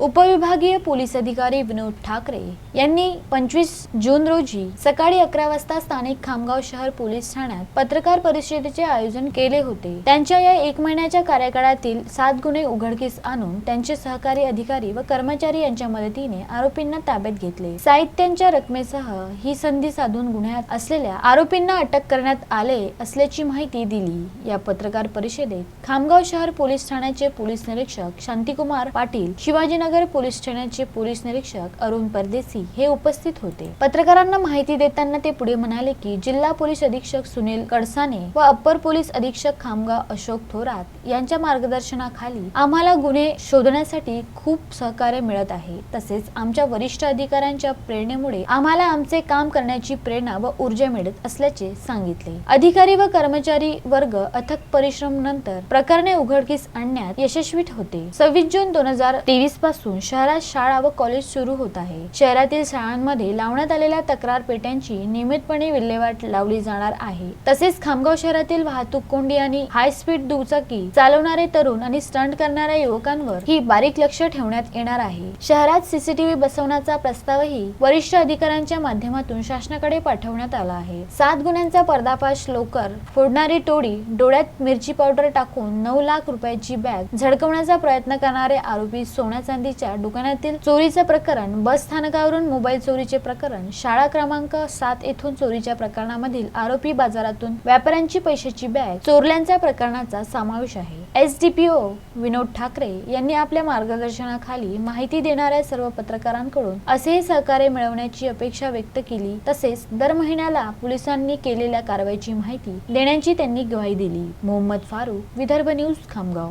उपविभागीय पोलीस अधिकारी विनोद ठाकरे यांनी पंचवीस जून रोजी सकाळी अकरा वाजता स्थानिक खामगाव शहर पोलीस ठाण्यात पत्रकार परिषदेचे आयोजन केले होते. त्यांच्या या एक महिन्याच्या कार्यकाळातील सात गुन्हे उघडकीस आणून त्यांचे सहकारी अधिकारी व कर्मचारी यांच्या मदतीने आरोपींना ताब्यात घेतले. साहित्यांच्या रकमेसह ही संधी साधून गुन्ह्यात असलेल्या आरोपींना अटक करण्यात आले असल्याची माहिती दिली. या पत्रकार परिषदेत खामगाव शहर पोलीस ठाण्याचे पोलीस निरीक्षक शांतिकुमार पाटील शिवाजीनगर पोलीस ठाण्याचे पोलीस निरीक्षक अरुण परदेसी हे उपस्थित होते. पत्रकारांना माहिती देताना ते पुढे म्हणाले की जिल्हा पोलीस अधीक्षक सुनील कडसाने व अप्पर पोलीस अधीक्षक खामगाव अशोक थोरात यांच्या मार्गदर्शनाखाली आम्हाला गुन्हे शोधण्यासाठी खूप सहकार्य मिळत आहे. तसेच आमच्या वरिष्ठ अधिकाऱ्यांच्या प्रेरणेमुळे आम्हाला आमचे काम करण्याची प्रेरणा व ऊर्जा मिळत असल्याचे सांगितले. अधिकारी व कर्मचारी वर्ग अथक परिश्रम नंतर प्रकरणे उघडकीस आणण्यात यशस्वी होते सव्वीस जून दोन हजार तेवीस पासून शहरात शाळा व कॉलेज सुरू होत आहे. शहरातील शाळांमध्ये लावण्यात आलेल्या तक्रार पेट्यांची नियमितपणे विल्हेवाट लावली जाणार आहे. तसेच खामगाव शहरातील वाहतूक कोंडी आणि हाय स्पीड दुचाकी चालवणारे तरुण आणि स्टंट करणाऱ्या युवकांवर ही बारीक लक्ष ठेवण्यात येणार आहे. शहरात सीसीटीव्ही बसवण्याचा प्रस्तावही वरिष्ठ अधिकाऱ्यांच्या माध्यमातून शासनाकडे पाठवण्यात आला आहे. सात गुन्ह्यांचा पर्दाफाश लवकर फोडणारी टोळी डोळ्यात मिरची पावडर टाकून नऊ लाख रुपयाची बॅग झडकवण्याचा प्रयत्न करणारे आरोपी सोन्याचा गांधीच्या दुकानातील चोरीचं प्रकरण बस स्थानकावरून मोबाईल चोरीचे प्रकरण शाळा क्रमांक सात येथून चोरीच्या प्रकरणामधील आरोपी बाजारातून व्यापाऱ्यांची पैशाची बॅग चोरल्यांच्या प्रकरणाचा समावेश आहे. S D P O Vinod Thakre यांनी आपल्या मार्गदर्शनाखाली माहिती देणाऱ्या सर्व पत्रकारांकडून असेही सहकार्य मिळवण्याची अपेक्षा व्यक्त केली तसेच दर महिन्याला पोलिसांनी केलेल्या कारवाईची माहिती देण्याची त्यांनी ग्वाही दिली. मोहम्मद फारूक विदर्भ न्यूज खामगाव.